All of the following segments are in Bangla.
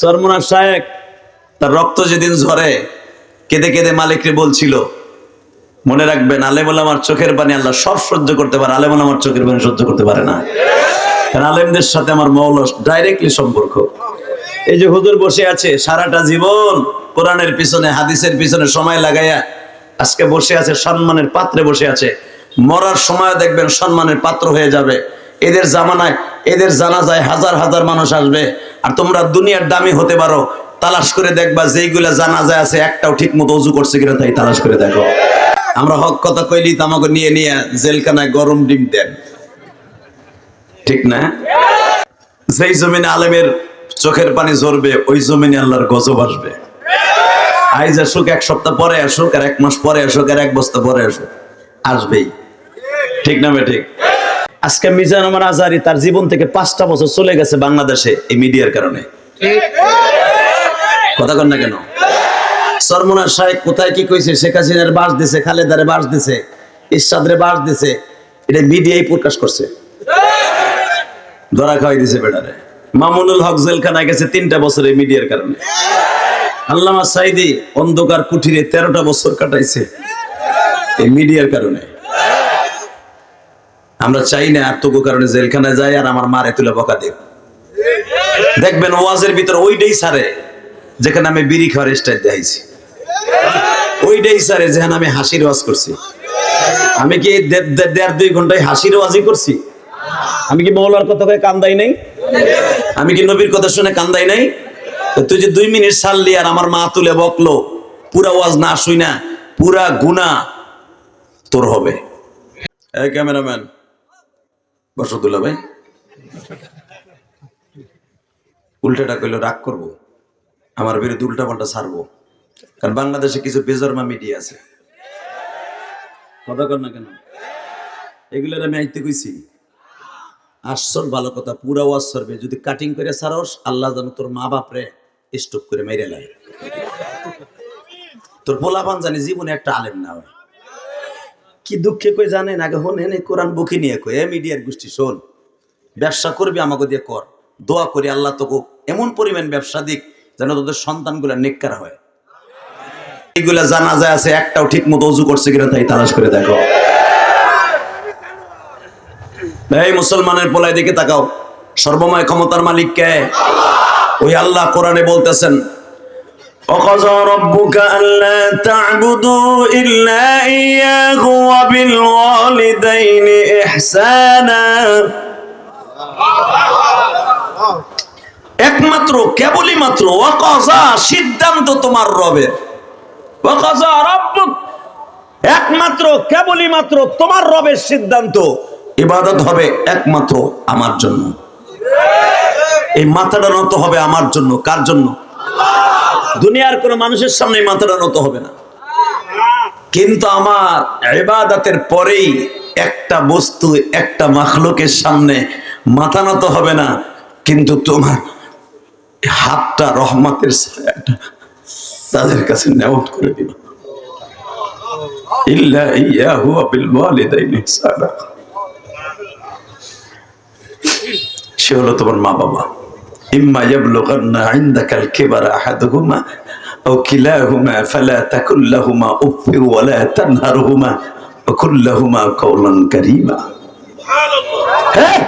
সরমুনা শায়েক তার রক্ত যেদিন ঝরে, কেঁদে কেঁদে মালিককে বলছিল, মনে রাখবেন, আলেমুল আমার চোখের পানি আল্লাহ সব সহ্য করতে পারে, আলেমুল আমার চোখের পানি সহ্য করতে পারে না। আলেমদের সাথে আমার মৌল ডাইরেক্টলি সম্পর্ক। এই যে হুজুর বসে আছে, সারাটা জীবন কোরআনের পিছনে, হাদিসের পিছনে সময় লাগাইয়া, আজকে বসে আছে, সম্মানের পাত্রে বসে আছে। মরার সময় দেখবেন সম্মানের পাত্র হয়ে যাবে। এদের জামানায়, এদের জানা যায় হাজার হাজার মানুষ আসবে। আর তোমরা দুনিয়ার দামি হতে পারো, তালাশ করে দেখবা যেইগুলা যায় আছে, একটাও ঠিক মতো উজু করছে কিনা তাই তালাশ করে দেখো। আমরা হক কথা কইলি তো আমাকে নিয়ে নিয়ে জেলখানায় গরম ডিম দেন। ঠিক না? যেই জমিনে আলেমের চোখের পানি ঝরবে, ওই জমিনে আল্লাহর গজব আসবে। আইজ আসুক এক সপ্তাহ পরে আসুক, আর এক মাস পরে আসুক, আর এক বস্তা পরে আসুক, আসবেই। ঠিক না ঠিক? আজকে মিজান আমার আজারি তার জীবন থেকে পাঁচটা বছর চলে গেছে বাংলাদেশে এই মিডিয়ার কারণে। কথা কন না কেন? সরমনা সাহেব কোথায় কি কইছে? শেখ হাসিনার বাস দিছে, খালেদারে বাস দিছে, ইরশাদরে বাস দিছে, এটা মিডিয়াই প্রকাশ করছে। ধরা খাওয়াই দিছে বেটারে। মামুনুল হক জেলখানায় গেছে তিনটা বছর এই মিডিয়ার কারণে। আল্লামা সাইদি অন্ধকার কুঠিরে তেরোটা বছর কাটাইছে এই মিডিয়ার কারণে। আমরা চাই না আর তবু কারণে জেলখানায় যাই আর আমার মারে তুলে বকা দেব দেখবেন ওয়াজের ভিতর ওইটাই সারে, যেখানে আমি বিড়ি খাওয়ার স্টাইল দেখাইছি। ওইটাই সারে যেখানে আমি হাসির ওয়াজ করছি। আমি কি দেড় দুই ঘন্টায় হাসির ওয়াজই করছি? আমি কি মৌলার কথা কয়ে কান্দাই নাই? আমি কি নবীর কথা শুনে কান্দাই নাই? তুই যে দুই মিনিট সারলি আর আমার মা তুলে বকলো, পুরা ওয়াজ না শুই না পুরা গুনা তোর হবে। ক্যামেরাম্যান। বসতুল্লা ভাই। উল্টাটা কইলে, রাগ করব। আমার বিরুদ্ধে উল্টা পাল্টা ছাড়বো। কারণ বাংলাদেশে কিছু বেজরমা মিডিয়া আছে। কথা কর না কেন? এগুলোর আমি আইতে কইছি। আসর ভালো কথা, পুরা ওয়াজ যদি কাটিং করে সারস আল্লাহ জানো তোর মা বাপরে স্টপ করে মেরে লাই তোর পোলাপান জানি জীবনে একটা আলেম না হয়। কি দুঃখে কই জানেন? আগে হন, হেনে কোরআন বুকি নিয়ে কই, এ মিডিয়ার গোষ্ঠী, শোন, ব্যবসা করবি আমাকে দিয়ে কর, দোয়া করি আল্লাহ তোকে এমন পরিমাণ ব্যবসা দিক যেন তোদের সন্তানগুলা নেককার হয়। এইগুলা জানা যায় আছে, একটাও ঠিক মতো উজু করছে কিনা তাই তালাশ করে দেখো। এই মুসলমানের পোলায় দিকে তাকাও, সর্বময় ক্ষমতার মালিক কে? ওই আল্লাহ কোরআনে বলতেছেন وقضى ربك ألا تعبدوا إلا إياه وبالوالدين إحسانا একমাত্র কেবলই মাত্র ওয়াকাজা সিদ্ধান্ত তোমার রবের ওয়াকাজা রব্বুক একমাত্র কেবলই মাত্র তোমার রবের সিদ্ধান্ত ইবাদত হবে একমাত্র আমার জন্য এই মাথাটা নত হবে আমার জন্য কার জন্য দুনিয়ার কোনো মানুষের সামনে মাথাটা নত হবে না। কিন্তু আমার ইবাদতের পরেই একটা বস্তু, একটা মাখলুকের সামনে মাথা নত হবে না। কিন্তু তোমার হাতটা রহমতের ছায়াটা তাদের কাছে নেওয়াত করে দিবা সে হলো তোমার মা বাবা কিবারা আহাদুহুমা আও কিলাহুমা ফালা তাকুল লাহুমা উফ ওয়া লা তানহারহুমা ওয়া কুল লাহুমা কাওলান কারীমা। হ্যাঁ?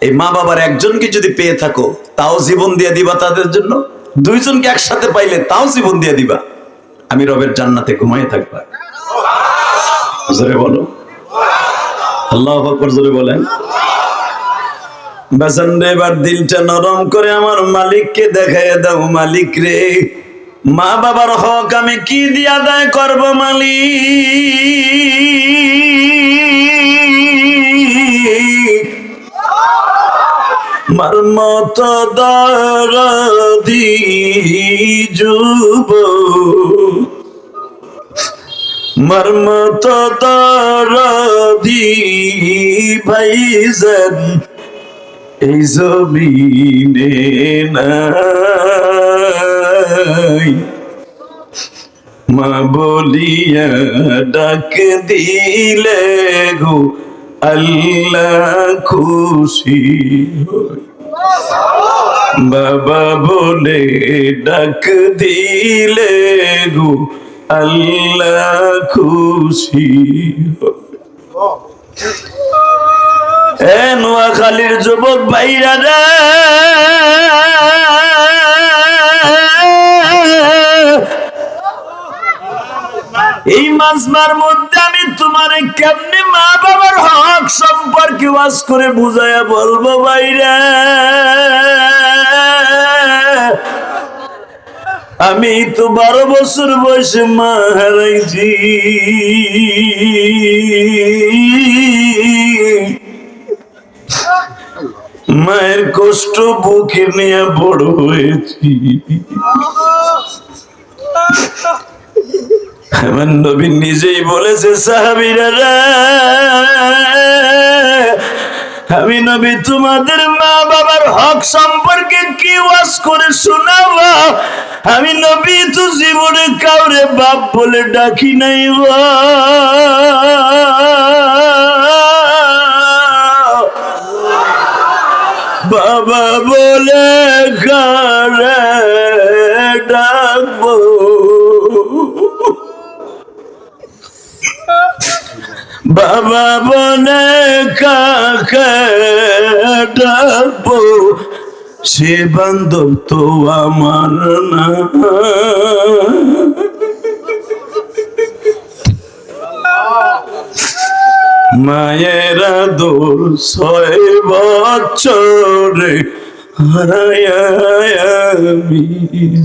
এই মা বাবার একজনকে যদি পেয়ে থাকো তাও জীবন দিয়ে দিবা তাদের জন্য? দুইজনকে একসাথে পাইলে তাও জীবন দিয়ে দিবা? আমি রবের জান্নাতে ঘুমাই থাকবা। জোরে বলো। আল্লাহ জোরে বলেন। বাসান এবার দিলটা নরম করে আমার মালিককে দেখাই দাও মালিক রে। মা বাবার হক আমি কি দিয়া দায় করব মালিক? মার মত দরদি যুব। মার মত দরদি ভাইজান। এই জমিনে নাই। মা বলিয়া ডাক দিলে গো, আল্লাহ খুশি বাবা বলে ডাক দিলে গো, আল্লাহ খুশি নোয়াখালীর যুবক ভাইরা এই মাজমার মধ্যে আমি তোমারে কেমনে মা বাবার হক সম্পর্কে ওয়াজ করে বুঝাইয়া বলব ভাইরা। আমি তো বারো বছর বয়সে মা হারাইছি। মায়ের কষ্ট বুকে নিয়ে বড় হয়েছি আমার নবী নিজেই বলেছে, সাহাবিরা আমি নবী তোমাদের মা বাবার হক সম্পর্কে কি ওয়াজ করে শোনাবো আমি নবী তো জীবনে কাউরে বাপ বলে ডাকি নাই গো। বাবা বলে কারে ডাকবো। বাবা বলে কাকে ডাকবো? সে বান্ধব তো আমার না। মায়েরা দোর ছয় বছরে হারায় আমি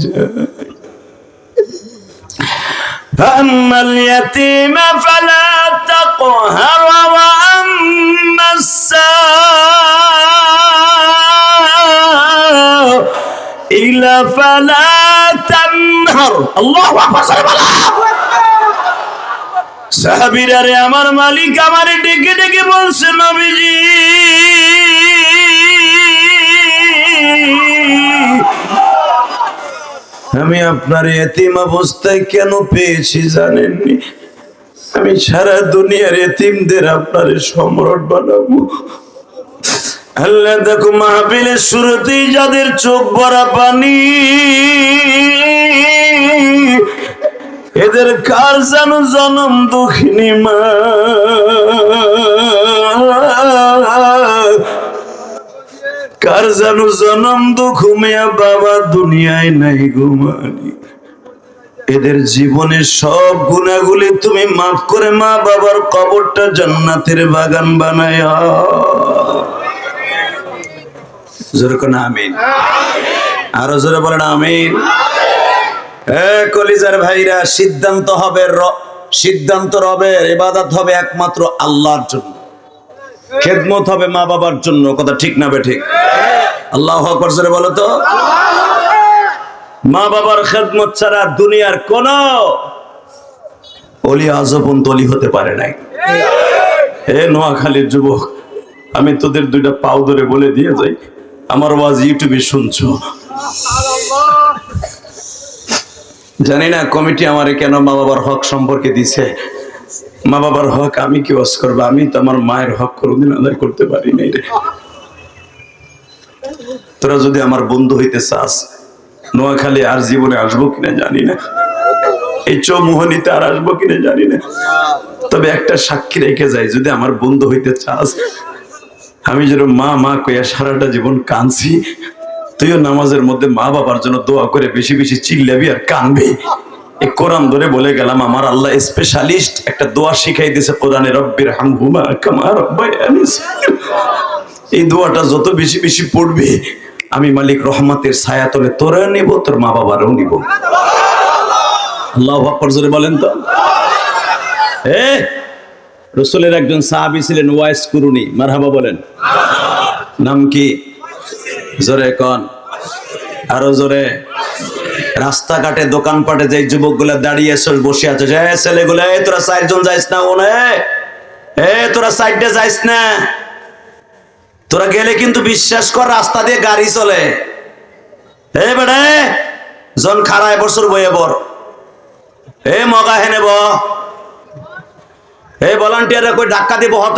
যাই فأما اليتيم فلا تقهر وأما السائل فلا تنهر الله أكبر صلى الله সাহাবিরা রে, আমার মালিক আমারে ডেকে ডেকে বলছে নবীজি, আমি আপনার এতিম অবস্থায় কেন পেয়েছি জানেননি? আমি সারা দুনিয়ার এতিমদের আপনার সম্রাট বানাবো। আল্লাহ দেখো, মাহফিলের শুরুতেই যাদের চোখ ভরা পানি এদের কার যেন জনম দুঃখিনী মা? কার যেন জনম দুঃখ মেয়া বাবা দুনিয়ায় নাই ঘুমানি এদের জীবনের সব গুণাগুলি তুমি মাফ করে মা বাবার কবরটা জান্নাতের বাগান বানায়। আমিন। আরও জোরে বলেন, আমিন। কলিজার ভাইরা, সিদ্ধান্ত হবে সিদ্ধান্ত হবে ইবাদত হবে একমাত্র আল্লাহর জন্য। খেদমত হবে মা বাবার জন্য, কথা ঠিক না বে ঠিক? আল্লাহ আকবর বলো তো। মা বাবার খেদমত ছাড়া দুনিয়ার কোন অলি আজপন তলি হতে পারে নাই। হে নোয়াখালীর যুবক, আমি তোদের দুইটা পাও ধরে বলে দিয়ে যাই। আমার ওয়াজ ইউটিউবে শুনছো। জানি না কমিটি আমারে কেন মা বাবার হক সম্পর্কে দিছে। মা বাবার হক আমি কি ওয়াজ করব? আমি তো আমার মায়ের হক কোনোদিন আদায় করতে পারি নাই রে। তোরা যদি আমার বন্ধু হইতে চাস, নোয়াখালী আর জীবনে আসব কিনা জানি না। এই চৌমোহনীতে আর আসব কিনা জানি না। তবে একটা সাক্ষী রেখে যাই, যদি আমার বন্ধু হইতে চাস। আমি যেন মা মা কইয়া সারাটা জীবন কাঁদছি। তুইও নামাজের মধ্যে মা বাবার জন্য দোয়া করে বেশি বেশি চিল্লাবি আর কানবি। এই কোরআন ধরে বলে গেলাম, আমার আল্লাহ স্পেশালিস্ট একটা দোয়া শিখাই দিয়েছে, কোরআনে রব্বির হামহুমা কামা রব্বায়ানি এই দোয়াটা যত বেশি বেশি পড়বি, আমি মালিক রহমতের ছায়া তলে তোরা নিব, তোর মা বাবারও নিব। আল্লাহ আকবর জোরে বলেন তো। এ, রসুলের একজন সাহাবি ছিলেন ওয়াইস কুরুনি, মারহাবা বলেন। নাম কি? জোরে কন। আরও জোরে। রাস্তাঘাটে, দোকানপাটে যে যুবক যুবকগুলো দাঁড়িয়ে বসে আছে যে ছেলেগুলো এই তোরা চারজন যাইস না ওনে এ তোরা সাইডে যাইস না। তোরা গেলে কিন্তু বিশ্বাস কর, রাস্তা দিয়ে গাড়ি চলে। এ বেড়ে, জন খারায় বছর বয়ে বর এ মগা হেনে ব কই ধাক্কা দিব হত